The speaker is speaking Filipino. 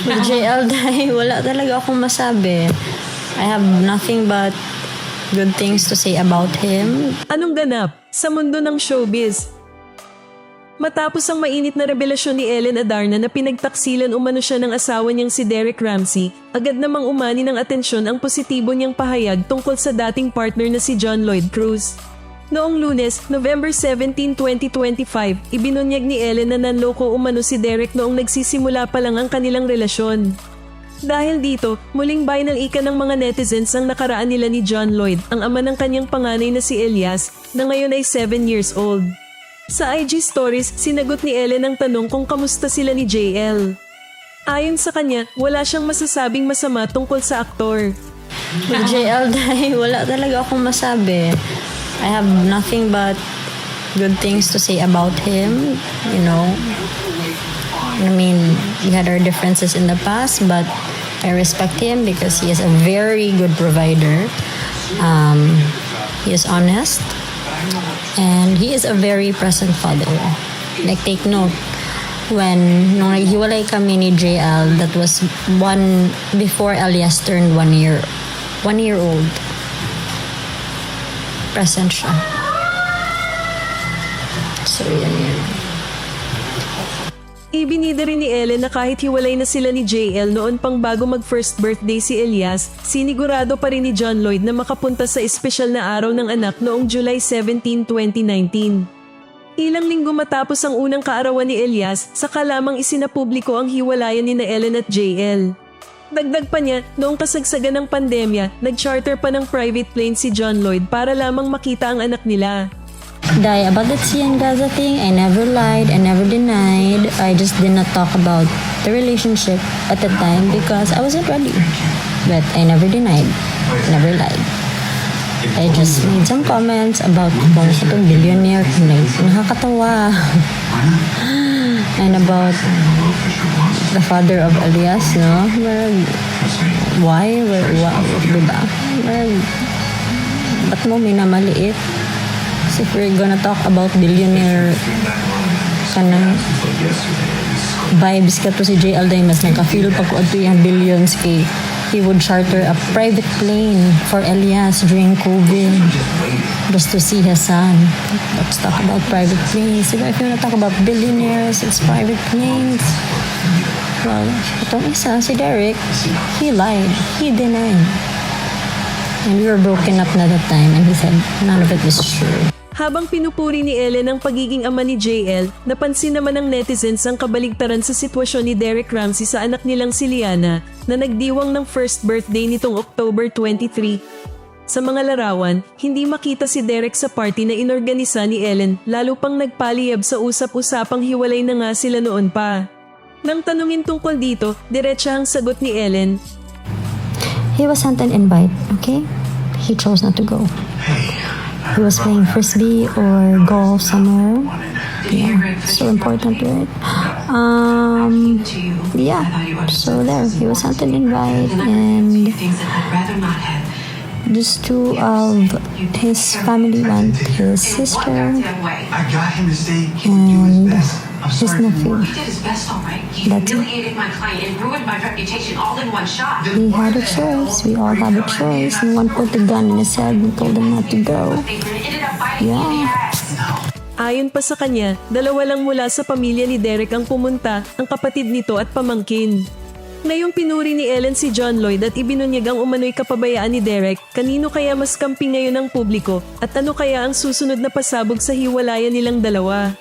JL Dai, wala talaga akong masabi. I have nothing but good things to say about him. Anong ganap sa mundo ng showbiz? Matapos ang mainit na revelasyon ni Ellen Adarna na pinagtaksilan umano siya ng asawa niyang si Derek Ramsey, agad namang umani ng atensyon ang positibo niyang pahayag tungkol sa dating partner na si John Lloyd Cruz. Noong lunes, November 17, 2025, ibinunyag ni Ellen na nanloko umano si Derek noong nagsisimula pa lang ang kanilang relasyon. Dahil dito, muling ng ika ng mga netizens ang nakaraan nila ni John Lloyd, ang ama ng kanyang panganay na si Elias, na ngayon ay 7 years old. Sa IG stories, sinagot ni Ellen ang tanong kung kamusta sila ni JL. Ayon sa kanya, wala siyang masasabing masama tungkol sa aktor. JL Dai, wala talaga akong masabi. I have nothing but good things to say about him, you know. I mean, we had our differences in the past, but I respect him because he is a very good provider. Um, he is honest, and he is a very present father. Like, take note, when nung naghiwalay kami ni JL, that was one before Elias turned one year, one year old. Present siya. So, yan yun. Ibinida rin ni Ellen na kahit hiwalay na sila ni JL noon pang bago mag first birthday si Elias, sinigurado pa rin ni John Lloyd na makapunta sa espesyal na araw ng anak noong July 17, 2019. Ilang linggo matapos ang unang kaarawan ni Elias, saka lamang isinapubliko ang hiwalayan ni na Ellen at JL. Dagdag pa niya, noong kasagsagan ng pandemya, nag-charter pa ng private plane si John Lloyd para lamang makita ang anak nila. Dai, about the Tia and Gaza thing, I never lied, I never denied. I just did not talk about the relationship at the time because I wasn't ready. But I never denied, never lied. I just made some comments about kung itong billionaire, kung na- nakakatawa. And about the father of Elias, no? Marag, why? Why? why diba? Marag, ba't mo minamaliit? So if we're gonna talk about billionaire kanang vibes ka to si J. Aldamas, nagka-feel pa ko ato yung billions kay he would charter a private plane for Elias during COVID just to see his son. Let's talk about private planes. Diba, if you wanna talk about billionaires, it's private planes. Well, itong isa, si Derek, he lied. He denied. And we were broken up na that time and he said none of it was true. Habang pinupuri ni Ellen ang pagiging ama ni JL, napansin naman ng netizens ang kabaligtaran sa sitwasyon ni Derek Ramsey sa anak nilang si Liana na nagdiwang ng first birthday nitong October 23. Sa mga larawan, hindi makita si Derek sa party na inorganisa ni Ellen lalo pang nagpaliyab sa usap-usapang hiwalay na nga sila noon pa. Nang tanungin tungkol dito, diretsahang sagot ni Ellen, He was sent an invite, okay? He chose not to go. He was playing frisbee or golf somewhere. Yeah, so important, right? Um, yeah, so there, he was sent an invite and things that I'd rather not have. just two of his family went, his sister him to stay. He would do his and best. I'm sorry. nephew. He did his best, all right. He That's it. humiliated my client and ruined my reputation all in one shot. He had a choice. We all have a choice. No one put a gun in his head and told him not to go. The Yeah. Ayon pa sa kanya, dalawa lang mula sa pamilya ni Derek ang pumunta, ang kapatid nito at pamangkin. Ngayong pinuri ni Ellen si John Lloyd at ibinunyag ang umano'y kapabayaan ni Derek, kanino kaya mas kampi ngayon ang publiko at ano kaya ang susunod na pasabog sa hiwalayan nilang dalawa?